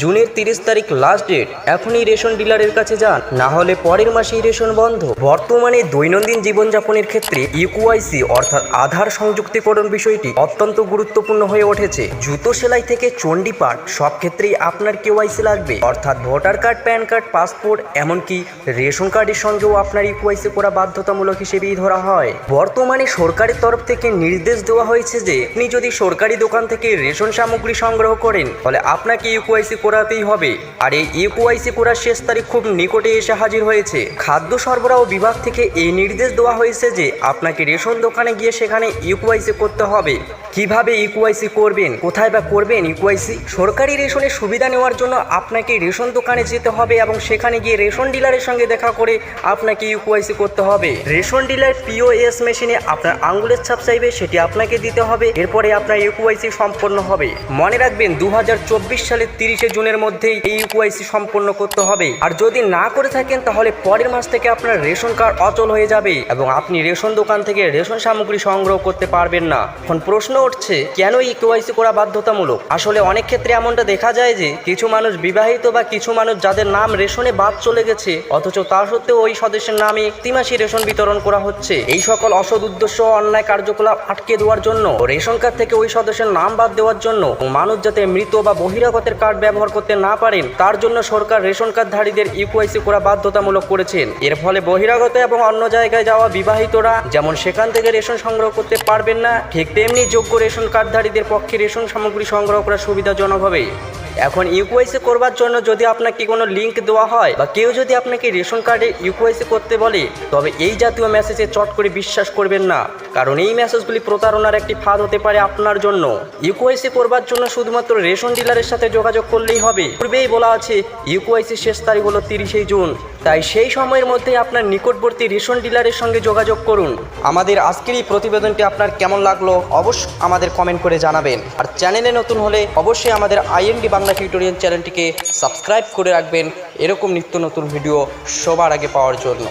জুনের তিরিশ তারিখ লাস্ট ডেট এখনই রেশন ডিলারের কাছে যান। না হলে পরের মাসেই রেশন বন্ধ। বর্তমানে দৈনন্দিন জীবনযাপনের ক্ষেত্রে ইকুআইসি অর্থাৎ আধার সংযুক্তিকরণ বিষয়টি অত্যন্ত গুরুত্বপূর্ণ হয়ে উঠেছে। জুতো সেলাই থেকে চণ্ডীপাঠ সব ক্ষেত্রেই আপনার কেওয়াইসি লাগবে। অর্থাৎ voter card, pan card, passport, এমনকি রেশন কার্ডের সঙ্গেও আপনার ইকুআইসি করা বাধ্যতামূলক হিসেবেই ধরা হয়। বর্তমানে সরকারের তরফ থেকে নির্দেশ দেওয়া হয়েছে যে, আপনি যদি সরকারি দোকান থেকে রেশন সামগ্রী সংগ্রহ করেন, তাহলে আপনাকে ইউকুআইসি করাতেই হবে। আর এই ইউকুআইসি করার শেষ তারিখ খুব নিকটে এসে হাজির হয়েছে। খাদ্য সরবরাহ বিভাগ থেকে এই নির্দেশ দেওয়া হয়েছে যে, আপনাকে রেশন দোকানে গিয়ে সেখানে ইউকুআইসি করতে হবে। কীভাবে ইকুআইসি করবেন? কোথায় বা করবেন ইকুআইসি সরকারি রেশনের সুবিধা নেওয়ার জন্য আপনাকে রেশন দোকানে যেতে হবে এবং সেখানে গিয়ে রেশন ডিলারের সঙ্গে দেখা করে আপনাকে ইউকুআইসি করতে হবে। রেশন ডিলার পিওএস মেশিনে আপনার আঙ্গুলের ছাপ চাইবে, সেটি আপনাকে দিতে হবে। এরপরে আপনার ইউকুআইসি সম্পন্ন হবে। মনে রাখবেন দু হাজার চব্বিশ সালের তিরিশে জুনের মধ্যেই এই ইউকুআইসি সম্পন্ন করতে হবে। আর যদি না করে থাকেন, তাহলে পরের মাস থেকে আপনার রেশন কার্ড অচল হয়ে যাবে এবং আপনি রেশন দোকান থেকে রেশন সামগ্রী সংগ্রহ করতে পারবেন না। এখন প্রশ্ন উঠছে, কেন এই কেওয়াইসি করা বাধ্যতামূলক? আসলে অনেক ক্ষেত্রে এমনটা দেখা যায় যে, কিছু মানুষ বিবাহিত বা কিছু মানুষ যাদের নাম রেশনে বাদ চলে গেছে, অথচ তা সত্ত্বেও ওই সদস্যের নামে তিমাসি রেশন বিতরণ করা হচ্ছে। এই সকল অসৎ উদ্দেশ্য অন্যায় কার্যকলাপ আটকে দেওয়ার জন্য, রেশন কার্ড থেকে ওই সদস্যের নাম বাদ দেওয়ার জন্য মানুষ যাতে মৃত বা বহিরাগতের কার্ড ব্যবহার করতে না পারেন, তার জন্য সরকার রেশন কার্ডধারীদের ইউকুআইসি করা বাধ্যতামূলক করেছেন। এর ফলে বহিরাগত এবং অন্য জায়গায় যাওয়া বিবাহিতরা যেমন সেখান থেকে রেশন সংগ্রহ করতে পারবেন না, ঠিক তেমনি যোগ্য রেশন কার্ডধারীদের পক্ষে রেশন সামগ্রী সংগ্রহ করা সুবিধাজনক হবে। এখন ইউকুআইসি করবার জন্য যদি আপনাকে কোনো লিঙ্ক দেওয়া হয় বা কেউ যদি আপনাকে রেশন কার্ডে ইউকুআইসি করতে বলে, তবে এই জাতীয় মেসেজে চট করে বিশ্বাস করবেন না। কারণ এই মেসেজগুলি প্রতারণার একটি ফাঁদ হতে পারে আপনার জন্য। ইউকুআইসি করবার জন্য শুধুমাত্র রেশন ডিলারের সাথে যোগাযোগ করলেই হবে। পূর্বেই বলা আছে ইউকুআইসি শেষ তারিখ হলো তিরিশে জুন। তাই সেই সময়ের মধ্যে আপনার নিকটবর্তী রেশন ডিলারের সঙ্গে যোগাযোগ করুন। আমাদের আজকের এই প্রতিবেদনটি আপনার কেমন লাগল অবশ্যই আমাদের কমেন্ট করে জানাবেন। আর চ্যানেলে নতুন হলে অবশ্যই আমাদের আইএনডি বাংলা টিউটোরিয়াল চ্যানেলটিকে সাবস্ক্রাইব করে রাখবেন। এরকম নিত্য নতুন ভিডিও সবার আগে পাওয়ার জন্য।